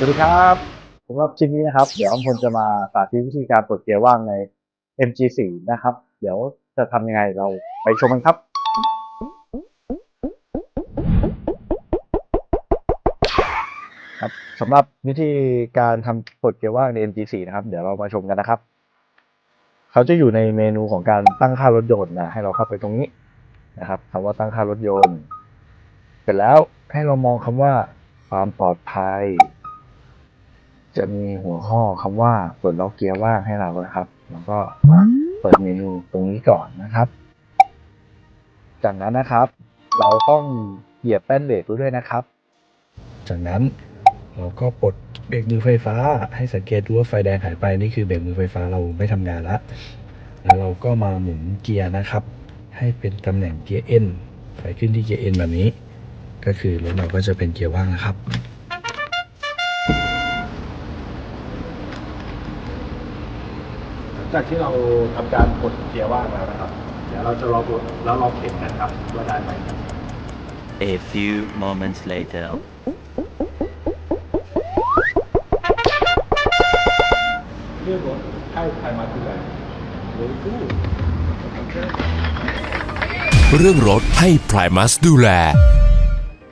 สวัสดีครับสำหรับคลิปนี้นะครับ เดี๋ยวอมพลจะมาสาธิตวิธีการปลดเกียร์ว่างใน MG4 นะครับ เดี๋ยวจะทำยังไงเราไปชมกันครับ ครับสำหรับวิธีการทำปลดเกียร์ว่างใน MG4 นะครับ เดี๋ยวเรามาชมกันนะครับ เขาจะอยู่ในเมนูของการตั้งค่ารถยนต์นะ ให้เราเข้าไปตรงนี้นะครับคำว่าตั้งค่ารถยนต์ เสร็จแล้วให้เรามองคำว่าความปลอดภัย จะมีหัวข้อคำว่าปลดล็อกเกียร์ว่างให้เรานะครับ แล้วก็เปิดเมนูตรงนี้ก่อนนะครับ จากนั้นนะครับ เราต้องเหยียบแป้นเบรกด้วยนะครับ จากนั้นเราก็ปลดเบรกมือไฟฟ้า ให้สังเกตดูว่าไฟแดงหายไปนี่คือเบรกมือไฟฟ้าเราไม่ทำงานแล้วแล้วเราก็มาหมุนเกียร์นะครับ ให้เป็นตำแหน่งเกียร์ N ไฟขึ้นที่เกียร์ N แบบนี้ ก็คือรถเราก็จะเป็นเกียร์ว่างนะครับ จากที่เราทำการกดเกียร์ว่างแล้วนะครับ เดี๋ยวเราจะลองแล้วลองเข็นกันครับว่าได้ไหม A few moments later. เรื่องรถให้ใครมาดูแลเลยกู้ เรื่องรถให้ Primus ดูแล